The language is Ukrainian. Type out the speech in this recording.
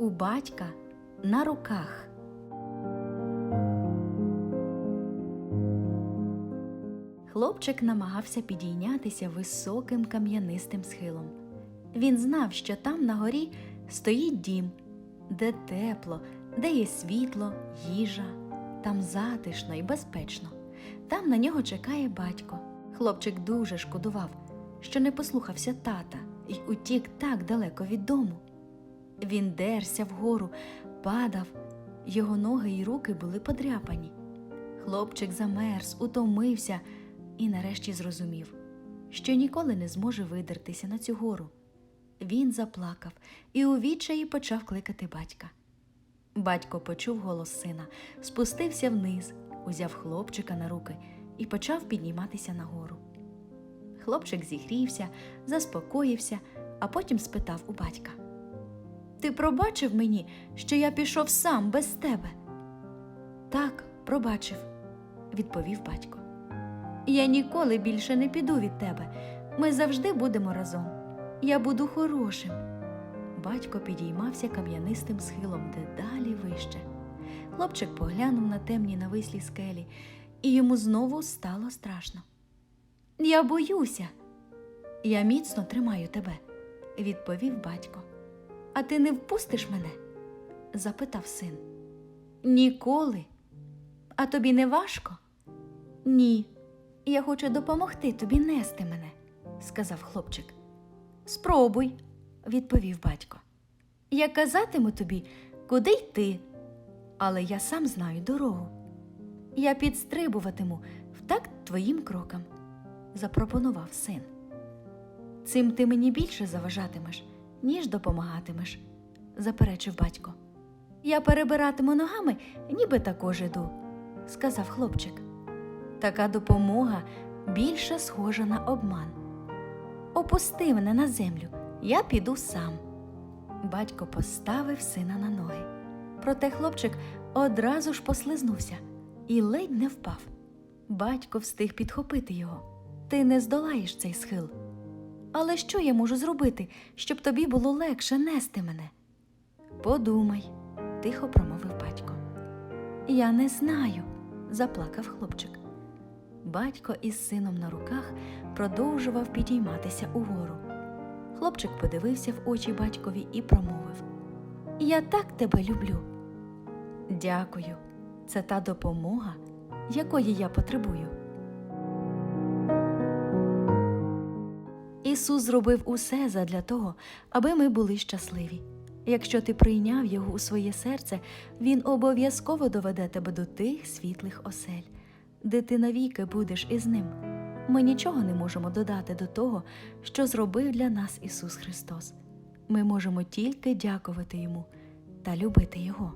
У батька на руках. Хлопчик намагався підійнятися високим кам'янистим схилом. Він знав, що там на горі стоїть дім, де тепло, де є світло, їжа, там затишно і безпечно. Там на нього чекає батько. Хлопчик дуже шкодував, що не послухався тата і утік так далеко від дому. Він дерся вгору, падав, його ноги й руки були подряпані. Хлопчик замерз, утомився і нарешті зрозумів, що ніколи не зможе видертися на цю гору. Він заплакав і у відчаї почав кликати батька. Батько почув голос сина, спустився вниз, узяв хлопчика на руки і почав підніматися нагору. Хлопчик зігрівся, заспокоївся, а потім спитав у батька: Ти пробачив мені, що я пішов сам без тебе? Так, пробачив, відповів батько. Я ніколи більше не піду від тебе. Ми завжди будемо разом. Я буду хорошим. Батько підіймався кам'янистим схилом дедалі вище. Хлопчик поглянув на темні навислі скелі, і йому знову стало страшно. Я боюся. Я міцно тримаю тебе, відповів батько. А ти не впустиш мене? запитав син. Ніколи. А тобі не важко? Ні. Я хочу допомогти тобі нести мене, сказав хлопчик. Спробуй, відповів батько. Я казатиму тобі, куди йти, але я сам знаю дорогу. Я підстрибуватиму в такт твоїм крокам, запропонував син. Цим ти мені більше заважатимеш, ніж допомагатимеш, заперечив батько. Я перебиратиму ногами, ніби також іду, сказав хлопчик. Така допомога більше схожа на обман. Опусти мене на землю, я піду сам. Батько поставив сина на ноги. Проте хлопчик одразу ж послизнувся і ледь не впав. Батько встиг підхопити його. Ти не здолаєш цей схил. Але що я можу зробити, щоб тобі було легше нести мене? Подумай, тихо промовив батько. Я не знаю, заплакав хлопчик. Батько із сином на руках продовжував підійматися угору. Хлопчик подивився в очі батькові і промовив: Я так тебе люблю. Дякую, це та допомога, якої я потребую. Ісус зробив усе задля того, аби ми були щасливі. Якщо ти прийняв Його у своє серце, Він обов'язково доведе тебе до тих світлих осель, де ти навіки будеш із ним. Ми нічого не можемо додати до того, що зробив для нас Ісус Христос. Ми можемо тільки дякувати Йому та любити Його.